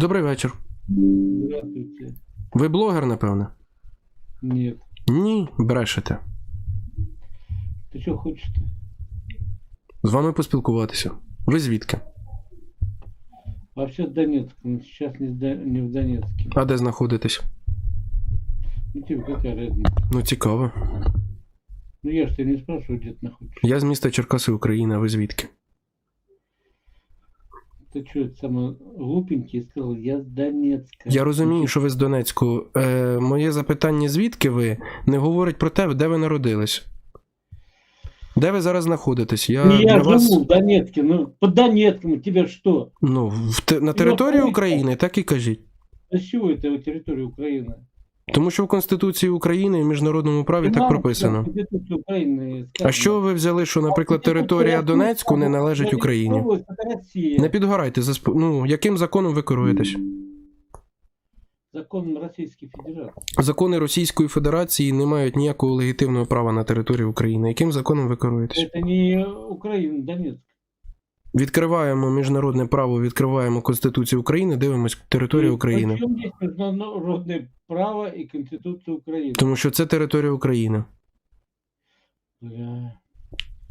Добрий вечір. Здравствуйте. Ви блогер, напевне? Нет. Ні, брешете. Ты что хочешь-то? З вами поспілкуватися. Ви звідки? Вообще Донецк, но сейчас не, в До- не в Донецке. А де знаходитесь? Ну тебе какая разница? Ну, цікаво. Ну я ж тебя не спрашиваю, где ты находишься. Я з міста Черкаси, Україна, ви звідки? Я с Донецка. Я розумію, що ви з Донецьку. Е, моє запитання, звідки ви, не говорить про те, де ви народились. Де ви зараз знаходитесь? Я, Ну, я живу вас, в Донецке, ну по Донецкому тебе что? ну, в на території України, так і кажіть. А с чего это территория Украины? Тому що в Конституції України і в міжнародному праві так Мало прописано. Конституции Украины А сказано. що ви взяли, що, наприклад, територія Донецьку не належить Україні? Это Россия. Не підгорайте за сп- ну, яким законом ви керуєтесь? Законом Российской Федерации. Закони Російської Федерації не мають ніякого легітимного права на території України. Яким законом ви керуєтесь? Это не Украина, Донецк. Відкриваємо міжнародне право, відкриваємо Конституцію України, дивимось територію України. Международное право и Конституция Украины? Тому що це територія України.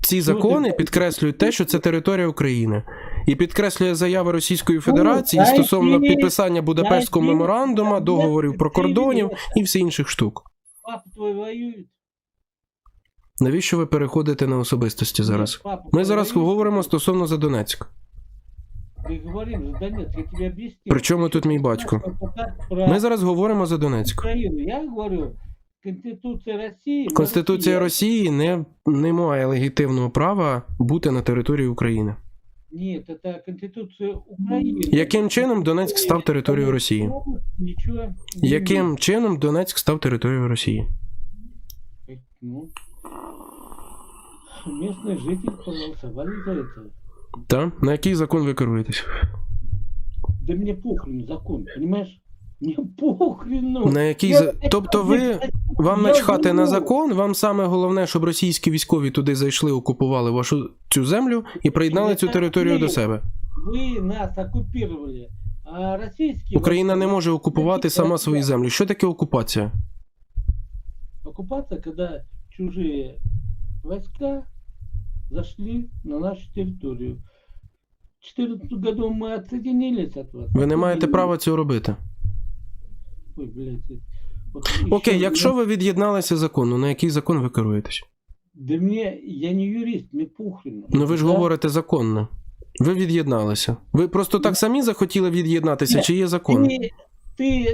Ці закони підкреслюють те, що це територія України, і підкреслює заяви Російської Федерації стосовно підписання Будапештського меморандуму, договорів про кордонів і всіх інших штук. Воюет? Навіщо ви переходите на особистості зараз? Нет, папа Ми твой зараз воюет? говоримо стосовно за Донецьк. Мы говорим за Донецк, я тебе объяснил. При чому тут мій батько? Про Ми зараз говоримо за Донецьк. Украину. Я говорю, Конституция России... Конституція Россия- Росії не, не має легітимного права бути на території України. Нет, это Конституция Украины. Яким чином Донецьк став територією Росії? Ничего. не Яким чином Донецьк став територією Росії? имеет. Ну, местные жители проголосовали за это. Та? На який закон ви керуєтесь? Да мне похрен закон, понимаешь? Мне похрену. На який Я- за... Тобто ви вам Я начхати на живу. закон, вам саме головне, щоб російські військові туди зайшли, окупували вашу цю землю і приєднали цю територію до себе. Вы нас оккупировали, а российские... Україна не войска- може окупувати сама свої землі. Що таке окупація? Оккупация, когда чужие войска зашли на нашу территорию. В 2014 году мы отсоединились от вас. Ви не маєте Отсоединились. права цього робити. Ой, блядь. Вот Окей, ещё- якщо ви від'єдналися закону, на який закон ви керуєтесь? Да мне, я не юрист, мне похрен. Ну ви ж Да? говорите законно. Ви від'єдналися. Ви просто так самі захотіли від'єднатися, Ні, чи є закон? Ты, ты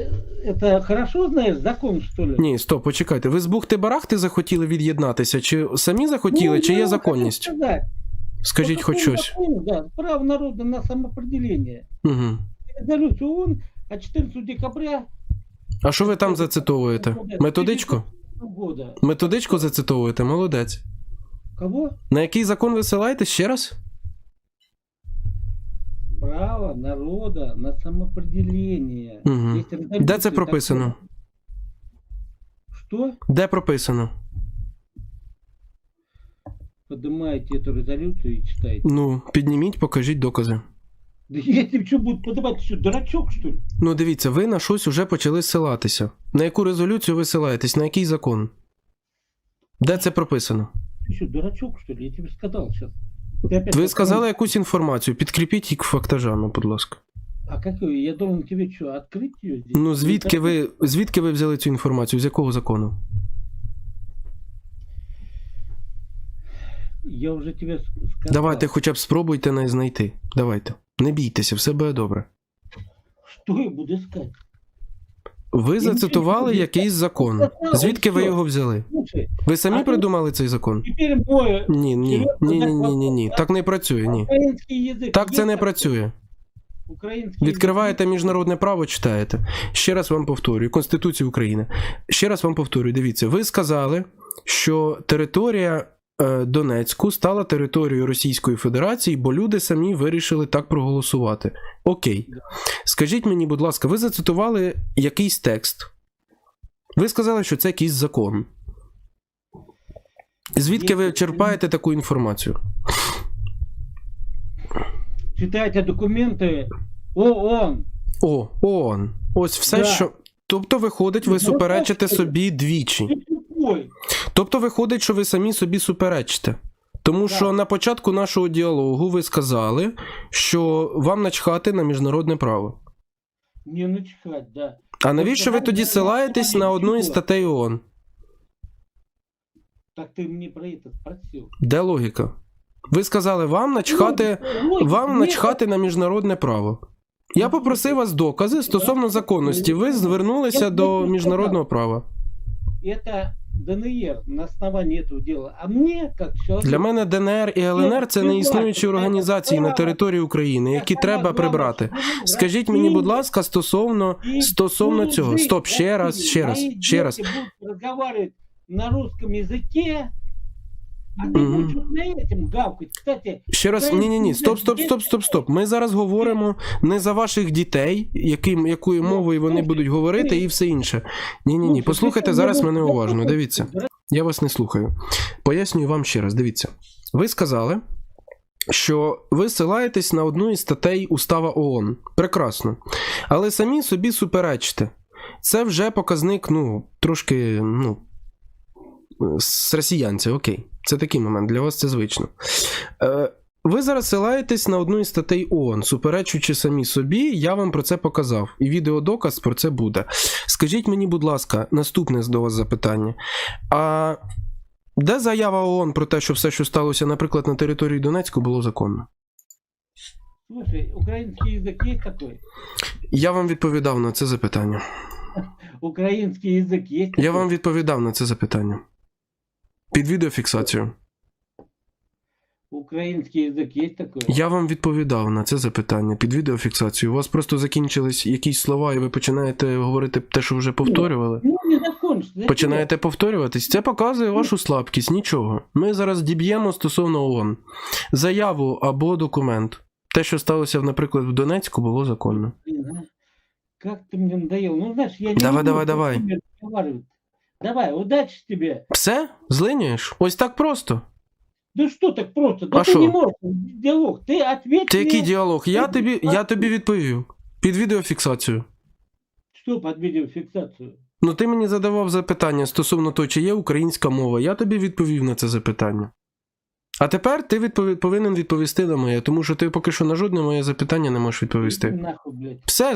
это хорошо знаешь закон, что ли? Ні, стоп, почекайте. Ви з бухти-барахти захотіли від'єднатися, чи самі захотіли, Ну, чи є законність? хочу. Скажіть хоч щось. закону, Да, право народа на самоопределение. Угу. Резолюцию ООН от 14 декабря А що ви там зацитовуєте? Методичку? Методичку зацитовуєте, молодець. Кого? На який закон ви силаєтесь ще раз? Право народа на самоопределение. Мгм. Есть резолюция Де це такая. прописано? Что? Де прописано? Поднимаете эту резолюцию и читаете. Ну, підніміть, покажіть докази. Да я тебе что, буду подавать? Ты что, дурачок, что ли? Ну, дивіться, ви на щось уже почали силатися. На яку резолюцію ви силаєтесь? На який закон? Де це прописано? Ты что, дурачок, что ли? Я тебе сказал сейчас. Ви сказали якусь інформацію, підкріпіть їх фактажами, будь ласка. А какую? Я должен тебе что, открыть ее здесь? Ну, звідки ви, звідки ви взяли цю інформацію? З якого закону? Я уже тебе с- сказал. Давайте хоча б спробуйте не знайти. Давайте. Не бійтеся, все буде добре. Что я буду искать? Ви зацитували якийсь закон. Звідки ви його взяли? Ви самі придумали цей закон? Ні, ні, ні, ні, ні, ні, ні. Так не працює, ні. Так це не працює. Відкриваєте міжнародне право, читаєте. Ще раз вам повторюю, Конституцію України. Ще раз вам повторюю, дивіться, ви сказали, що територія Донецьку стала територією Російської Федерації, бо люди самі вирішили так проголосувати. Окей. Скажіть мені, будь ласка, ви зацитували якийсь текст. Ви сказали, що це якийсь закон. Звідки ви черпаєте таку інформацію? Читайте документы ООН. О, ООН. Ось все, Да. що. Тобто, виходить, ви Ну, суперечите собі двічі Ты тупой. Тобто, виходить, що ви самі собі суперечите. Тому Так. що на початку нашого діалогу ви сказали, що вам начхати на міжнародне право. Не начхать, да. А навіщо ви нам тоді не силаєтесь на одну із нічого. статей ООН? Так ты мне про это спросил. Де логіка? Ви сказали, вам начхати, Ой, вам нет, начхати на міжнародне право. Я попросив вас докази стосовно законності. Ви звернулися до міжнародного права. Это ДНР на основании цього діла. А мені, як человек... Для мене ДНР і ЛНР це не існуючі організації на території України, які треба прибрати. Скажіть мені, будь ласка, стосовно стосовно цього. Стоп, ще раз, ще раз, ще раз. на русском языке, а на этим гавкать. Кстати, Ще раз, ні, ні, ні, стоп, стоп, стоп, стоп, стоп. Ми зараз говоримо не за ваших дітей, яким, якою мовою вони будуть говорити, і все інше. Ні, ні, ні. Послухайте зараз мене уважно. Дивіться. Я вас не слухаю. Пояснюю вам ще раз. Дивіться. Ви сказали, що ви силаєтесь на одну із статей Устава ООН. Прекрасно. Але самі собі суперечите. Це вже показник, ну, трошки, ну. З росіянця, окей. Це такий момент, для вас це звично. Е, ви зараз силаєтесь на одну із статей ООН, суперечучи самі собі, я вам про це показав. І відеодоказ про це буде. Скажіть мені, будь ласка, наступне до вас запитання. А де заява ООН про те, що все, що сталося, наприклад, на території Донецьку, було законно? слушай, украинский язык есть такой? Я вам відповідав на це запитання. Украинский язык есть Я вам відповідав на це запитання. Під відеофіксацію. Украинский язык есть такой? Я вам відповідав на це запитання під відеофіксацію. У вас просто закінчились якісь слова, і ви починаєте говорити те, що вже повторювали. Ну, не закончишь. Починаєте повторюватись. Це показує вашу слабкість. Нічого. Ми зараз діб'ємо стосовно ООН. Заяву або документ. Те, що сталося, наприклад, в Донецьку, було законно. Как ты мне надоел. Ну, знаешь, я не Давай, давай, давай. Давай, удачи тебе. Все? Злинюєш? Ось так просто. Да что так просто? Да А ты шо? не можешь. Диалог. Ты ответь Ти який мне, діалог? Я тобі, я тобі відповів. Під відеофіксацію. что под видеофиксацию. Ну, ти мені задавав запитання стосовно того, чи є українська мова. Я тобі відповів на це запитання. А тепер ти відпові... повинен відповісти на моє, тому що ти поки що на жодне моє запитання не можеш відповісти. Нахуй, блядь. Все.